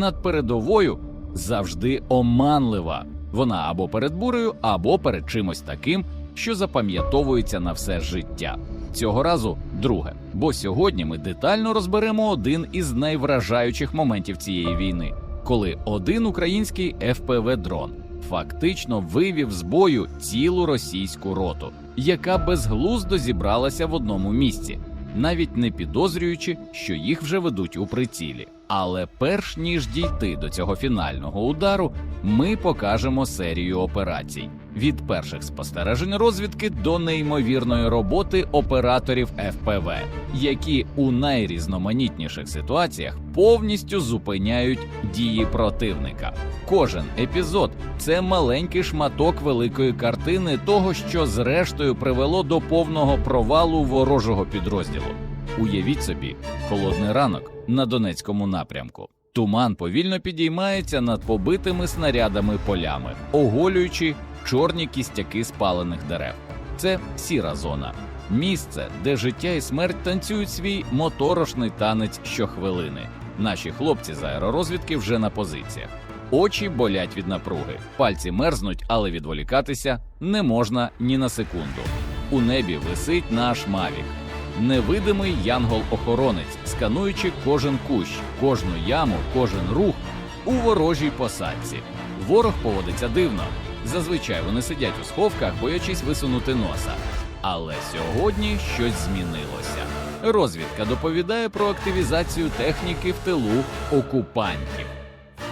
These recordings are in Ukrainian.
над передовою завжди оманлива. Вона або перед бурею, або перед чимось таким, що запам'ятовується на все життя. Цього разу друге. Бо сьогодні ми детально розберемо один із найвражаючих моментів цієї війни, коли один український fpv дрон фактично вивів з бою цілу російську роту, яка безглуздо зібралася в одному місці, навіть не підозрюючи, що їх вже ведуть у прицілі. Але перш ніж дійти до цього фінального удару, ми покажемо серію операцій від перших спостережень розвідки до неймовірної роботи операторів ФПВ, які у найрізноманітніших ситуаціях повністю зупиняють дії противника. Кожен епізод це маленький шматок великої картини того, що зрештою привело до повного провалу ворожого підрозділу. Уявіть собі, холодний ранок на Донецькому напрямку. Туман повільно підіймається над побитими снарядами полями, оголюючи чорні кістяки спалених дерев. Це сіра зона, місце, де життя і смерть танцюють свій моторошний танець щохвилини. Наші хлопці з аеророзвідки вже на позиціях. Очі болять від напруги, пальці мерзнуть, але відволікатися не можна ні на секунду. У небі висить наш мавік, невидимий янгол-охоронець, скануючи кожен кущ, кожну яму, кожен рух у ворожій посадці. Ворог поводиться дивно. Зазвичай вони сидять у сховках, боячись висунути носа. Але сьогодні щось змінилося. Розвідка доповідає про активізацію техніки в тилу окупантів.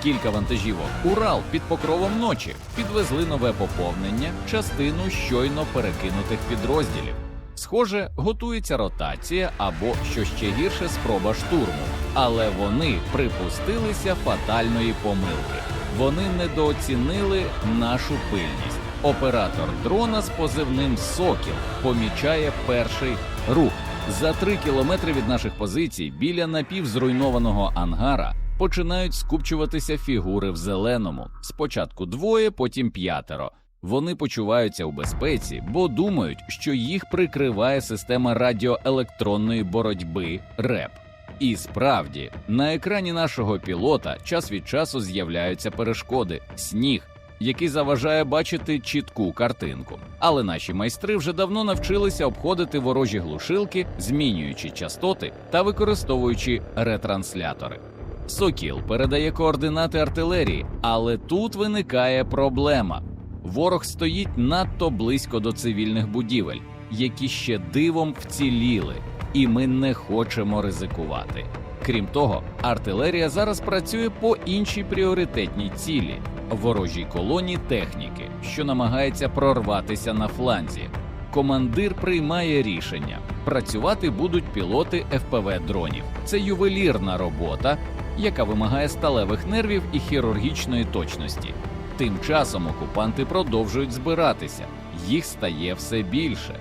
Кілька вантажівок Урал під покровом ночі підвезли нове поповнення, частину щойно перекинутих підрозділів. Схоже, готується ротація або що ще гірше спроба штурму, але вони припустилися фатальної помилки. Вони недооцінили нашу пильність. Оператор дрона з позивним Сокіл помічає перший рух. За три кілометри від наших позицій біля напівзруйнованого ангара починають скупчуватися фігури в зеленому. Спочатку двоє, потім п'ятеро. Вони почуваються у безпеці, бо думають, що їх прикриває система радіоелектронної боротьби РЕП. І справді, на екрані нашого пілота час від часу з'являються перешкоди, сніг, який заважає бачити чітку картинку. Але наші майстри вже давно навчилися обходити ворожі глушилки, змінюючи частоти та використовуючи ретранслятори. Сокіл передає координати артилерії, але тут виникає проблема. Ворог стоїть надто близько до цивільних будівель, які ще дивом вціліли, і ми не хочемо ризикувати. Крім того, артилерія зараз працює по іншій пріоритетній цілі ворожій колоні техніки, що намагається прорватися на фланзі. Командир приймає рішення: працювати будуть пілоти fpv дронів. Це ювелірна робота, яка вимагає сталевих нервів і хірургічної точності. Тим часом окупанти продовжують збиратися, їх стає все більше: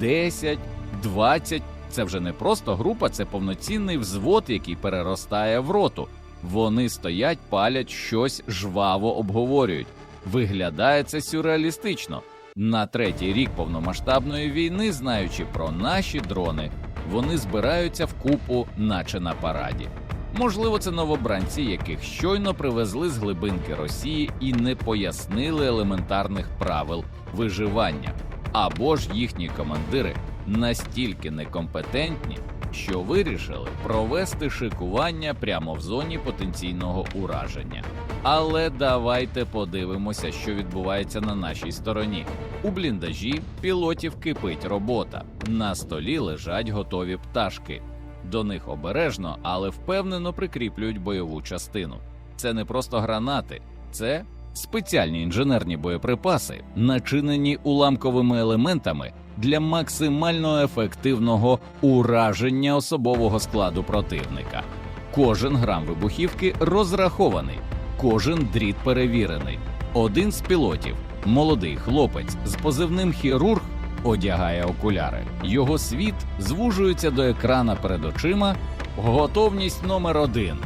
10, 20 – Це вже не просто група, це повноцінний взвод, який переростає в роту. Вони стоять, палять щось жваво обговорюють. Виглядає це сюрреалістично. На третій рік повномасштабної війни, знаючи про наші дрони, вони збираються в купу, наче на параді. Можливо, це новобранці, яких щойно привезли з глибинки Росії і не пояснили елементарних правил виживання, або ж їхні командири настільки некомпетентні, що вирішили провести шикування прямо в зоні потенційного ураження. Але давайте подивимося, що відбувається на нашій стороні. У бліндажі пілотів кипить робота. На столі лежать готові пташки. До них обережно, але впевнено прикріплюють бойову частину. Це не просто гранати, це спеціальні інженерні боєприпаси, начинені уламковими елементами для максимально ефективного ураження особового складу противника. Кожен грам вибухівки розрахований, кожен дріт перевірений. Один з пілотів, молодий хлопець з позивним хірург, одягає окуляри. Його світ звужується до екрана перед очима. Готовність номер один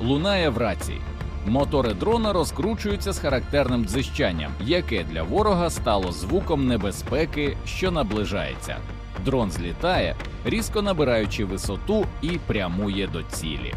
лунає в рації. Мотори дрона розкручуються з характерним дзищанням, яке для ворога стало звуком небезпеки, що наближається. Дрон злітає, різко набираючи висоту і прямує до цілі.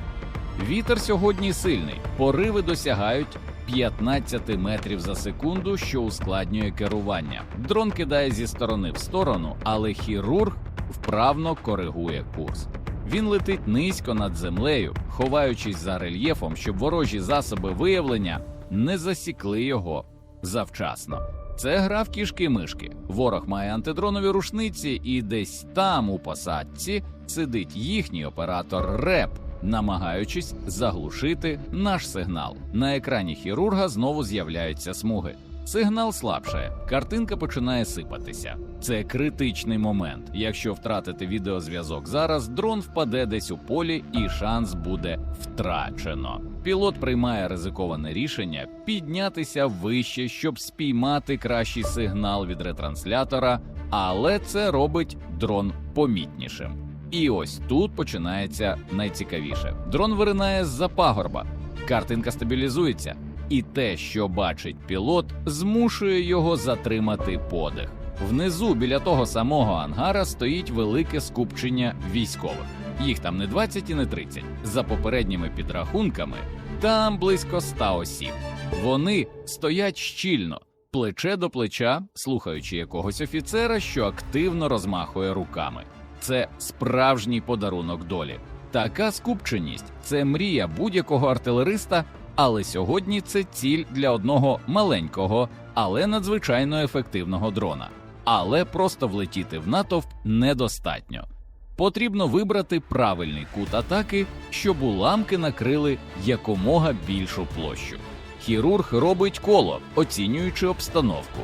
Вітер сьогодні сильний, пориви досягають 15 метрів за секунду, що ускладнює керування. Дрон кидає зі сторони в сторону, але хірург вправно коригує курс. Він летить низько над землею, ховаючись за рельєфом, щоб ворожі засоби виявлення не засікли його завчасно. Це гра в кішки-мишки. Ворог має антидронові рушниці, і десь там, у посадці, сидить їхній оператор РЕП, намагаючись заглушити наш сигнал. На екрані хірурга знову з'являються смуги. Сигнал слабшає, картинка починає сипатися. Це критичний момент. Якщо втратити відеозв'язок зараз, дрон впаде десь у полі, і шанс буде втрачено. Пілот приймає ризиковане рішення піднятися вище, щоб спіймати кращий сигнал від ретранслятора, але це робить дрон помітнішим. І ось тут починається найцікавіше. Дрон виринає з-за пагорба, картинка стабілізується, і те, що бачить пілот, змушує його затримати подих. Внизу біля того самого ангара стоїть велике скупчення військових. Їх там не 20 і не 30. За попередніми підрахунками, там близько 100 осіб. Вони стоять щільно, плече до плеча, слухаючи якогось офіцера, що активно розмахує руками. Це справжній подарунок долі. Така скупченість це мрія будь-якого артилериста, але сьогодні це ціль для одного маленького, але надзвичайно ефективного дрона. Але просто влетіти в натовп недостатньо. Потрібно вибрати правильний кут атаки, щоб уламки накрили якомога більшу площу. Хірург робить коло, оцінюючи обстановку.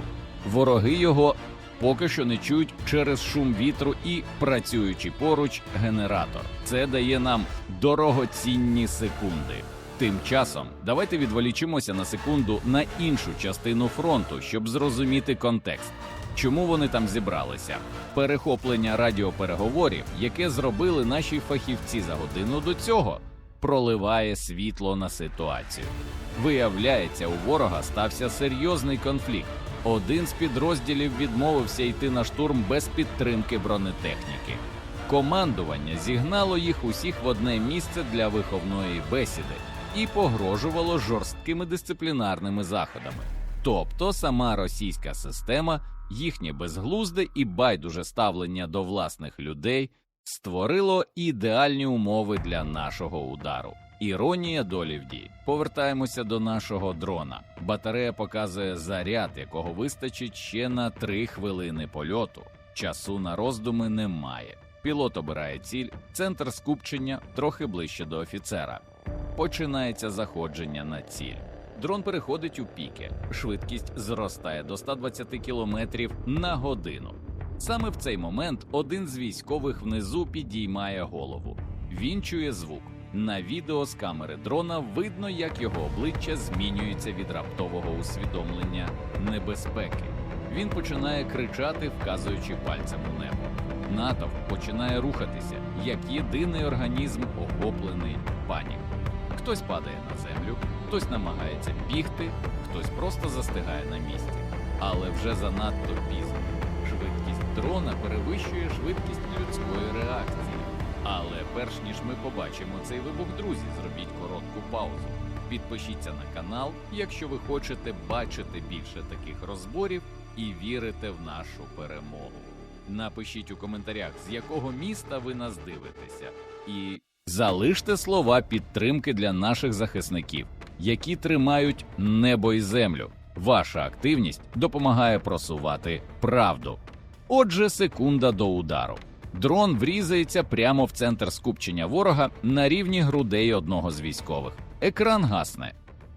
Вороги його поки що не чують через шум вітру і працюючи поруч генератор. Це дає нам дорогоцінні секунди. Тим часом давайте відволічимося на секунду на іншу частину фронту, щоб зрозуміти контекст. Чому вони там зібралися? Перехоплення радіопереговорів, яке зробили наші фахівці за годину до цього, проливає світло на ситуацію. Виявляється, у ворога стався серйозний конфлікт. Один з підрозділів відмовився йти на штурм без підтримки бронетехніки. Командування зігнало їх усіх в одне місце для виховної бесіди і погрожувало жорсткими дисциплінарними заходами. Тобто сама російська система, їхнє безглузде і байдуже ставлення до власних людей створило ідеальні умови для нашого удару. Іронія долі в дії. Повертаємося до нашого дрона. Батарея показує заряд, якого вистачить ще на 3 хвилини польоту. Часу на роздуми немає. Пілот обирає ціль, центр скупчення трохи ближче до офіцера. Починається заходження на ціль. Дрон переходить у піки. Швидкість зростає до 120 км на годину. Саме в цей момент один з військових внизу підіймає голову. Він чує звук. На відео з камери дрона видно, як його обличчя змінюється від раптового усвідомлення небезпеки. Він починає кричати, вказуючи пальцем у небо. Натовп починає рухатися як єдиний організм, охоплений панікою. Хтось падає на землю, хтось намагається бігти, хтось просто застигає на місці. Але вже занадто пізно. Швидкість дрона перевищує швидкість людської реакції. Але перш ніж ми побачимо цей вибух, друзі, зробіть коротку паузу. Підпишіться на канал, якщо ви хочете бачити більше таких розборів і вірите в нашу перемогу. Напишіть у коментарях, з якого міста ви нас дивитеся, і залиште слова підтримки для наших захисників, які тримають небо і землю. Ваша активність допомагає просувати правду. Отже, секунда до удару. Дрон врізається прямо в центр скупчення ворога на рівні грудей одного з військових. Екран гасне.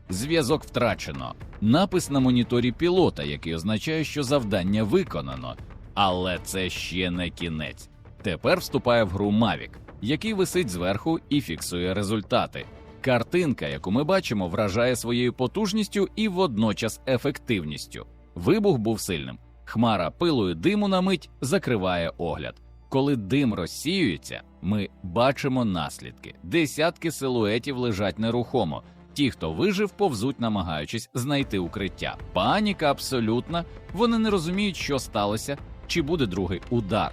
Зв'язок втрачено. Напис на моніторі пілота, який означає, що завдання виконано. Але це ще не кінець. Тепер вступає в гру Mavic, який висить зверху і фіксує результати. Картинка, яку ми бачимо, вражає своєю потужністю і водночас ефективністю. Вибух був сильним. Хмара пилу і диму на мить закриває огляд. Коли дим розсіюється, ми бачимо наслідки. Десятки силуетів лежать нерухомо. Ті, хто вижив, повзуть, намагаючись знайти укриття. Паніка абсолютна. Вони не розуміють, що сталося, чи буде другий удар.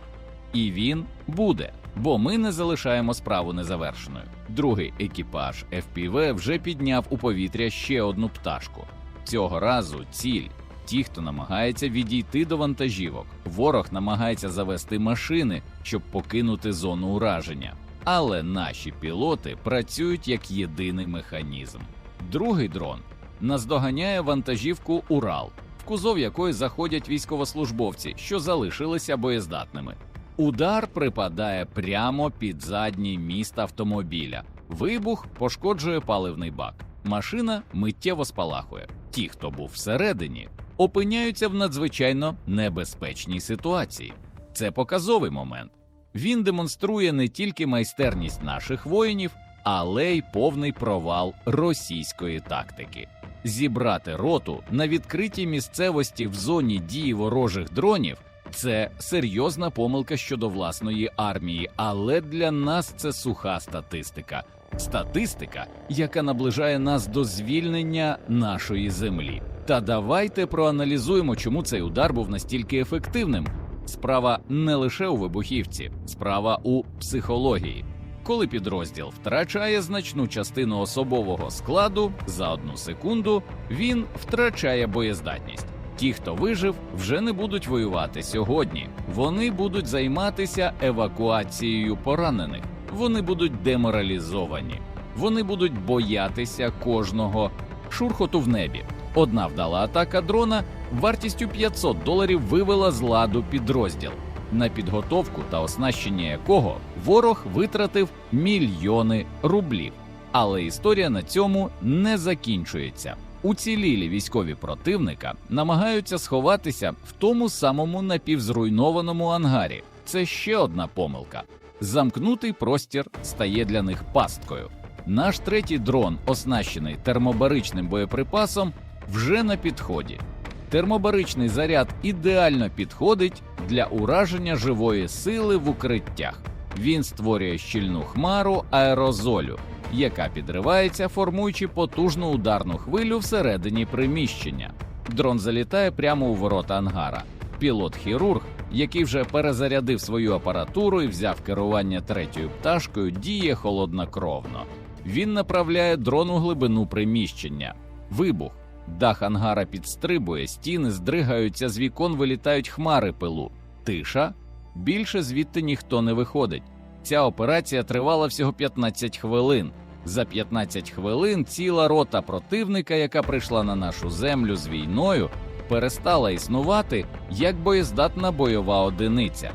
І він буде. бо ми не залишаємо справу незавершеною. Другий екіпаж FPV вже підняв у повітря ще одну пташку. Цього разу ціль. Ті, хто намагається відійти до вантажівок, ворог намагається завести машини, щоб покинути зону ураження. Але наші пілоти працюють як єдиний механізм. Другий дрон наздоганяє вантажівку Урал, в кузов якої заходять військовослужбовці, що залишилися боєздатними. Удар припадає прямо під задній міст автомобіля. Вибух пошкоджує паливний бак. Машина миттєво спалахує. Ті, хто був всередині, опиняються в надзвичайно небезпечній ситуації. Це показовий момент. Він демонструє не тільки майстерність наших воїнів, але й повний провал російської тактики. Зібрати роту на відкритій місцевості в зоні дії ворожих дронів це серйозна помилка щодо власної армії, але для нас це суха статистика. Статистика, яка наближає нас до звільнення нашої землі. Та давайте проаналізуємо, чому цей удар був настільки ефективним. Справа не лише у вибухівці, справа у психології. Коли підрозділ втрачає значну частину особового складу за одну секунду, він втрачає боєздатність. Ті, хто вижив, вже не будуть воювати сьогодні. Вони будуть займатися евакуацією поранених. Вони будуть деморалізовані. Вони будуть боятися кожного шурхоту в небі. Одна вдала атака дрона вартістю 500 доларів вивела з ладу підрозділ, на підготовку та оснащення якого ворог витратив мільйони рублів. Але історія на цьому не закінчується. Уцілілі військові противника намагаються сховатися в тому самому напівзруйнованому ангарі. Це ще одна помилка. Замкнутий простір стає для них пасткою. Наш третій дрон, оснащений термобаричним боєприпасом, вже на підході. Термобаричний заряд ідеально підходить для ураження живої сили в укриттях. Він створює щільну хмару аерозолю, яка підривається, формуючи потужну ударну хвилю всередині приміщення. Дрон залітає прямо у ворота ангара. Пілот-хірург, який вже перезарядив свою апаратуру і взяв керування третьою пташкою, діє холоднокровно. Він направляє дрон у глибину приміщення. Вибух. Дах ангара підстрибує, стіни здригаються, з вікон вилітають хмари пилу. Тиша. Більше звідти ніхто не виходить. Ця операція тривала всього 15 хвилин. За 15 хвилин ціла рота противника, яка прийшла на нашу землю з війною, перестала існувати як боєздатна бойова одиниця.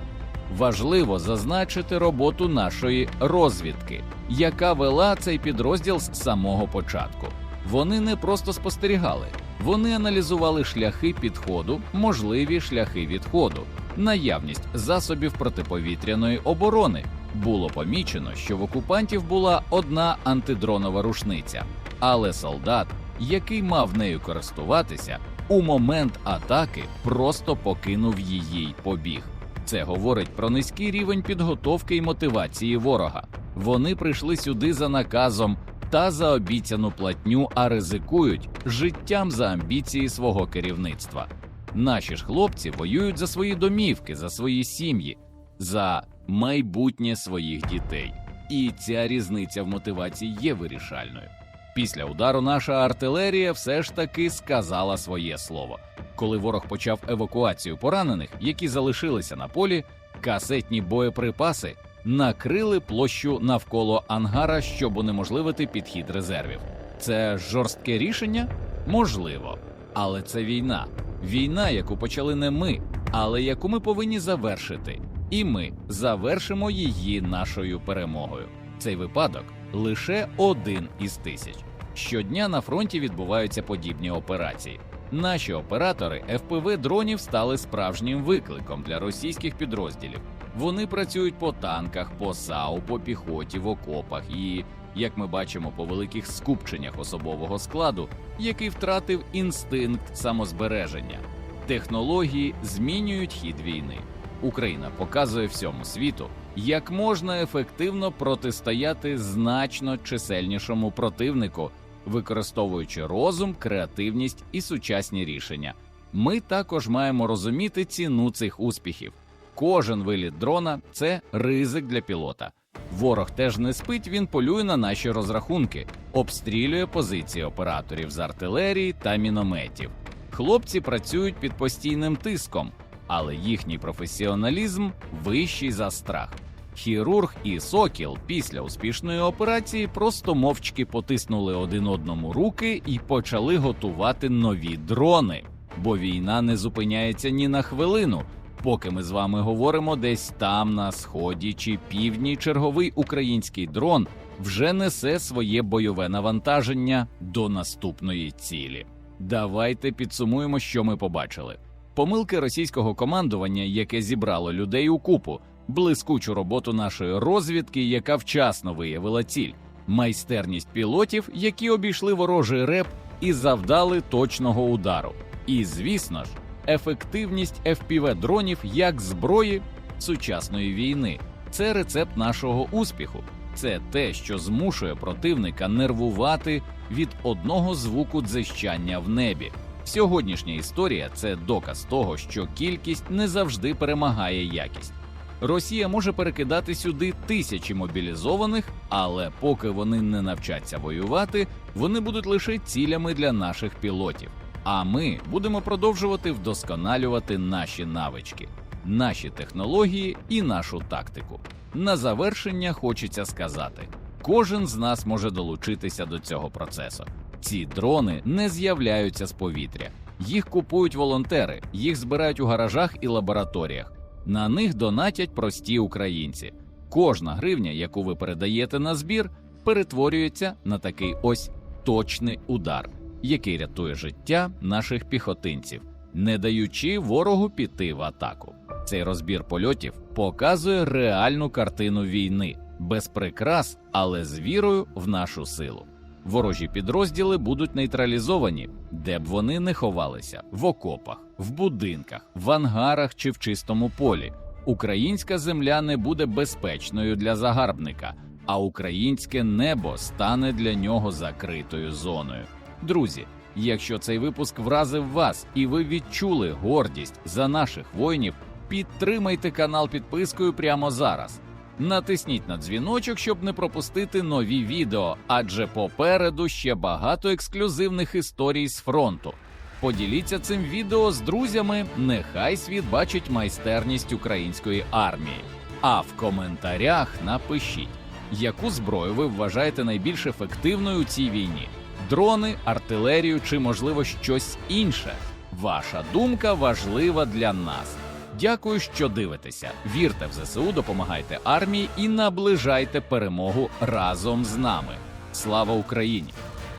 Важливо зазначити роботу нашої розвідки, яка вела цей підрозділ з самого початку. Вони не просто спостерігали, вони аналізували шляхи підходу, можливі шляхи відходу, наявність засобів протиповітряної оборони. Було помічено, що в окупантів була одна антидронова рушниця, але солдат, який мав нею користуватися, у момент атаки просто покинув її й побіг. Це говорить про низький рівень підготовки і мотивації ворога. Вони прийшли сюди за наказом та за обіцяну платню, а ризикують життям за амбіції свого керівництва. Наші ж хлопці воюють за свої домівки, за свої сім'ї, за майбутнє своїх дітей. І ця різниця в мотивації є вирішальною. Після удару наша артилерія все ж таки сказала своє слово. Коли ворог почав евакуацію поранених, які залишилися на полі, касетні боєприпаси накрили площу навколо ангара, щоб унеможливити підхід резервів. Це жорстке рішення? Можливо, але це війна. Війна, яку почали не ми, але яку ми повинні завершити. І ми завершимо її нашою перемогою. Цей випадок лише один із тисяч. Щодня на фронті відбуваються подібні операції. Наші оператори FPV дронів стали справжнім викликом для російських підрозділів. Вони працюють по танках, по САУ, по піхоті, в окопах і, як ми бачимо, по великих скупченнях особового складу, який втратив інстинкт самозбереження. Технології змінюють хід війни. Україна показує всьому світу, як можна ефективно протистояти значно чисельнішому противнику, використовуючи розум, креативність і сучасні рішення. Ми також маємо розуміти ціну цих успіхів. Кожен виліт дрона це ризик для пілота. Ворог теж не спить, він полює на наші розрахунки, обстрілює позиції операторів з артилерії та мінометів. Хлопці працюють під постійним тиском, але їхній професіоналізм вищий за страх. Хірург і сокіл після успішної операції просто мовчки потиснули один одному руки і почали готувати нові дрони. Бо війна не зупиняється ні на хвилину. Поки ми з вами говоримо, десь там на сході чи півдні черговий український дрон вже несе своє бойове навантаження до наступної цілі. Давайте підсумуємо, що ми побачили. Помилки російського командування, яке зібрало людей у купу, блискучу роботу нашої розвідки, яка вчасно виявила ціль, майстерність пілотів, які обійшли ворожий реп і завдали точного удару. І, звісно ж, ефективність fpv дронів як зброї сучасної війни. Це рецепт нашого успіху. Це те, що змушує противника нервувати від одного звуку дзищання в небі. Сьогоднішня історія це доказ того, що кількість не завжди перемагає якість. Росія може перекидати сюди тисячі мобілізованих, але поки вони не навчаться воювати, вони будуть лише цілями для наших пілотів. А ми будемо продовжувати вдосконалювати наші навички, наші технології і нашу тактику. На завершення хочеться сказати: кожен з нас може долучитися до цього процесу. Ці дрони не з'являються з повітря. Їх купують волонтери, їх збирають у гаражах і лабораторіях. На них донатять прості українці. Кожна гривня, яку ви передаєте на збір, перетворюється на такий ось точний удар, який рятує життя наших піхотинців, не даючи ворогу піти в атаку. Цей розбір польотів показує реальну картину війни без прикрас, але з вірою в нашу силу. Ворожі підрозділи будуть нейтралізовані, де б вони не ховалися в окопах, в будинках, в ангарах чи в чистому полі. Українська земля не буде безпечною для загарбника, а українське небо стане для нього закритою зоною. Друзі, якщо цей випуск вразив вас і ви відчули гордість за наших воїнів, підтримайте канал підпискою прямо зараз. Натисніть на дзвіночок, щоб не пропустити нові відео, адже попереду ще багато ексклюзивних історій з фронту. Поділіться цим відео з друзями. Нехай світ бачить майстерність української армії. А в коментарях напишіть, яку зброю ви вважаєте найбільш ефективною у цій війні: дрони, артилерію чи, можливо, щось інше. Ваша думка важлива для нас. Дякую, що дивитеся. Вірте в ЗСУ, допомагайте армії і наближайте перемогу разом з нами. Слава Україні!